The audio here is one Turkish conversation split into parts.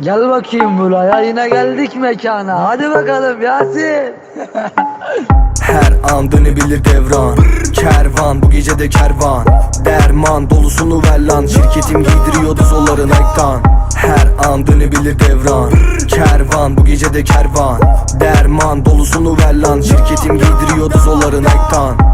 Gel bakayım buraya yine geldik mekana. Hadi bakalım Yasin. Her an dönebilir devran. Kervan bu gece de kervan. Derman dolusunu ver lan. Şirketim giydiriyor dozoları Nike'dan Her an dönebilir devran. Kervan bu gece de kervan. Derman dolusunu ver lan. Şirketim giydiriyor dozoları Nike'dan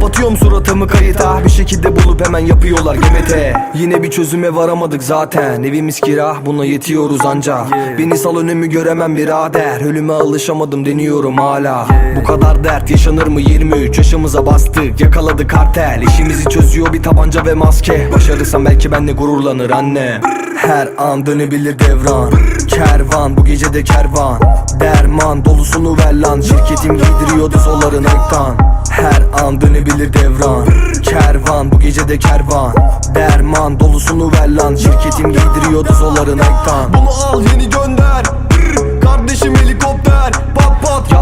Kapatıyorum suratımı kayıta. Bir şekilde bulup hemen yapıyorlar GBT Yine bir çözüme varamadık zaten. Evimiz kira buna yetiyoruz anca Beni sal önümü göremem birader. Ölüme alışamadım deniyorum hala. Bu kadar dert yaşanır mı? 23 yaşımıza bastık. Yakaladık kartel. İşimizi çözüyor bir tabanca ve maske. Başarırsam belki benle gururlanır anne Her an dönebilir devran. Kervan bu gece de kervan. Derman dolusunu ver lan. Şirketim giydiriyordu zolların ektan Her an dönebilir devran. Kervan bu gece de kervan. Derman dolusunu ver lan. Şirketim giydiriyordu zolların ektan Bunu al yeni gönder. Kardeşim helikopter. Pat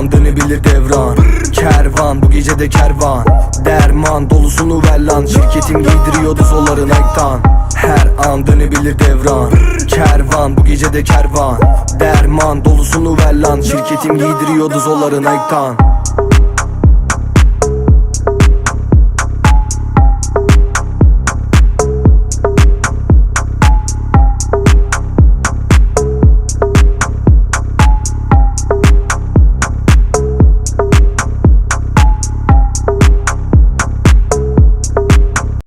an dönebilir devran. Kervan bu gece de kervan. Derman dolusunu ver lan. Şirketim giydiriyordu zolların ektan Her an dönebilir devran. Kervan bu gece de kervan. Derman dolusunu ver lan. Şirketim giydiriyordu zolların ektan